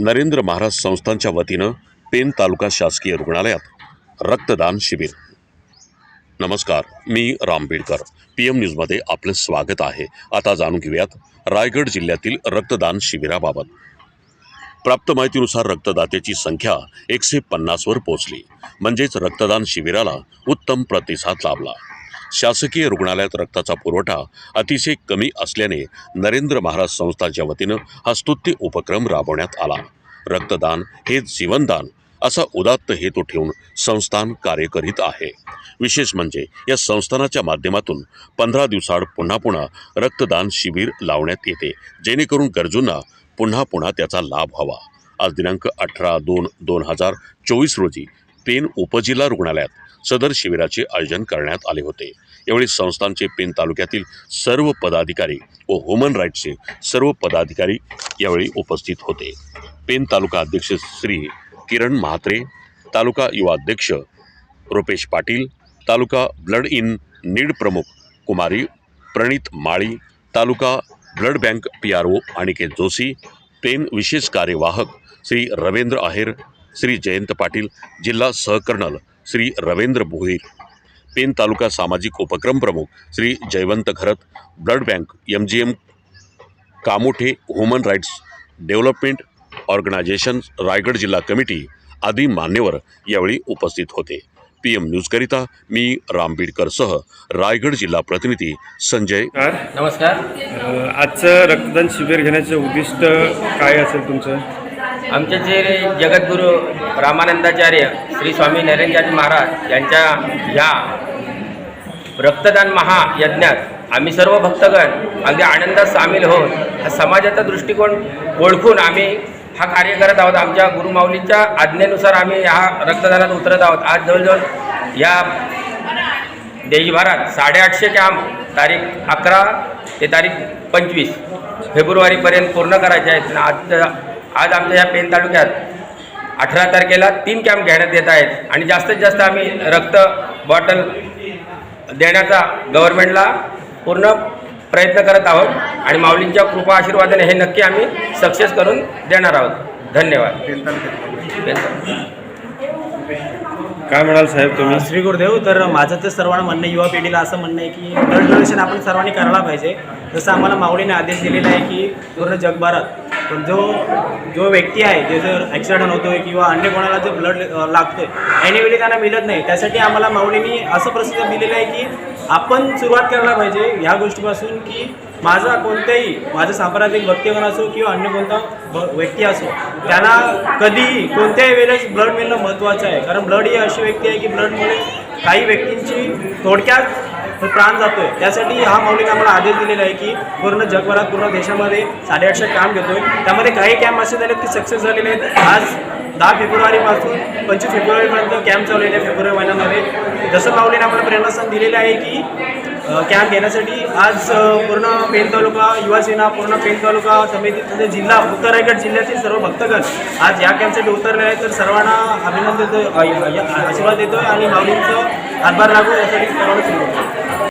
नरेंद्र महाराज संस्थांच्या वतीनं पेन तालुका शासकीय रुग्णालयात रक्तदान शिबिर. नमस्कार मी राम बेडकर. पी एम न्यूजमध्ये आपलं स्वागत आहे. आता जाणून घेऊयात रायगड जिल्ह्यातील रक्तदान शिबिराबाबत. प्राप्त माहितीनुसार रक्तदात्याची संख्या एकशे पन्नासवर पोहोचली. म्हणजेच रक्तदान शिबिराला उत्तम प्रतिसाद लाभला. शासकीय रुग्णालयात रक्ताचा पुरवठा अतिशय कमी असल्याने नरेंद्र महाराज संस्थांच्या वतीनं हा स्तुत्य उपक्रम राबवण्यात आला. रक्तदान हे जीवनदान असा उदात्त हेतू ठेवून संस्थान कार्य करीत आहे. विशेष म्हणजे या संस्थानाच्या माध्यमातून पंधरा दिवसाआड पुन्हा पुन्हा रक्तदान शिबिर लावण्यात येते जेणेकरून गरजूंना पुन्हा पुन्हा त्याचा लाभ हवा आज दिनांक अठरा दोन दोन हजार चोवीस रोजी पेन उपजिल्हा रुग्णालयात सदर शिबिराचे आयोजन करण्यात आले होते. यावेळी संस्थानचे पेन तालुक्यातील सर्व पदाधिकारी व ह्युमन राईट्सचे सर्व पदाधिकारी यावेळी उपस्थित होते. पेन तालुका अध्यक्ष श्री किरण म्हात्रे तालुका युवा अध्यक्ष Rupesh Patil taluka blood in need प्रमुख कुमारी Pranit Mali taluka blood bank P R O Aniket Joshi Pen विशेष कार्यवाहक श्री रवींद्र आहेर श्री जयंत पाटील जिल्हा सहकर्नल श्री रवींद्र भोईर पेन तालुका सामाजिक उपक्रम प्रमुख Shri Jayvant Gharat blood bank M G M Kamothe human rights development organisation Raigad जिल्हा committee आदी मान्यवर यावेळी उपस्थित होते. पी एम न्यूजकरिता मी राम बीडकरसह रायगड जिल्हा प्रतिनिधी संजय नमस्कार. आजचं रक्तदान शिबिर घेण्याचं उद्दिष्ट काय असेल तुमचं? आमचे जे जगद्गुरू रामानंदाचार्य श्री स्वामी नरेंद्रजी महाराज यांच्या ह्या रक्तदान महायज्ञात आम्ही सर्व भक्तगण अगदी आनंदात सामील होऊन हा समाजाचा दृष्टिकोन ओळखून आम्ही हा कार्य करत आहोत. आमच्या गुरुमाऊलींच्या आज्ञेनुसार आम्ही ह्या रक्तदानात उतरत आहोत. आज जवळजवळ या देशभरात साडेआठशे कॅम्प तारीख अकरा ते तारीख पंचवीस फेब्रुवारीपर्यंत पूर्ण करायचे आहेत. आज आज आमच्या या पेन तालुक्यात अठरा तारखेला तीन कॅम्प घेण्यात येत आहेत. आणि जास्तीत जास्त आम्ही रक्त बॉटल देण्याचा गव्हर्नमेंटला पूर्ण प्रयत्न करत आहोत. आणि माऊलींच्या कृपा आशीर्वादाने हे नक्की आम्ही सक्सेस करून देणार आहोत. धन्यवाद. काय म्हणाल साहेब तुम्ही? श्री गुरुदेव तर माझं तर सर्वांना म्हणणं युवा पिढीला असं म्हणणं आहे की ब्लड डोनेशन आपण सर्वांनी करायला पाहिजे. जसं आम्हाला माऊलीने आदेश दिलेला आहे की पूर्ण जगभरात पण जो जो व्यक्ती आहे जे जर ॲक्सिडेंट होतोय किंवा अन्य कोणाला जे ब्लड लागतोय ऐनवेळी त्यांना मिळत नाही. त्यासाठी आम्हाला माऊलींनी असं प्रसिद्ध दिलेलं आहे की आपण सुरुवात करायला पाहिजे ह्या गोष्टीपासून की माझा कोणत्याही माझं सांप्रदायिक भक्तीगण असो किंवा अन्य कोणता व्यक्ती असो त्यांना कधीही कोणत्याही वेळेस ब्लड मिळणं महत्त्वाचं आहे. कारण ब्लड ही अशी व्यक्ती आहे की ब्लडमुळे काही व्यक्तींची थोडक्यात प्राण जातो आहे त्यासाठी हा मौलिक आम्हाला आदेश दिलेला आहे की पूर्ण जगभरात पूर्ण देशामध्ये साडेआठशे कॅम्प आहे त्यामध्ये काही कॅम्प असे झालेत की सक्सेस झालेले आहेत. आज दहा फेब्रुवारीपासून पंचवीस फेब्रुवारीपर्यंत कॅम्प चालू आहे फेब्रुवारी महिन्यामध्ये. जसं माऊलीने आम्हाला प्रेरणास्थान दिलेलं आहे की कॅम्प घेण्यासाठी आज पूर्ण पेन तालुका युवासेना पूर्ण पेन तालुका समिती तसेच जिल्हा उत्तर रायगड जिल्ह्यातील सर्व भक्तगण आज या कॅम्पसाठी उतरले आहेत. तर सर्वांना अभिनंदन आशीर्वाद देतो आणि माऊलींचं হাতবার রাখুন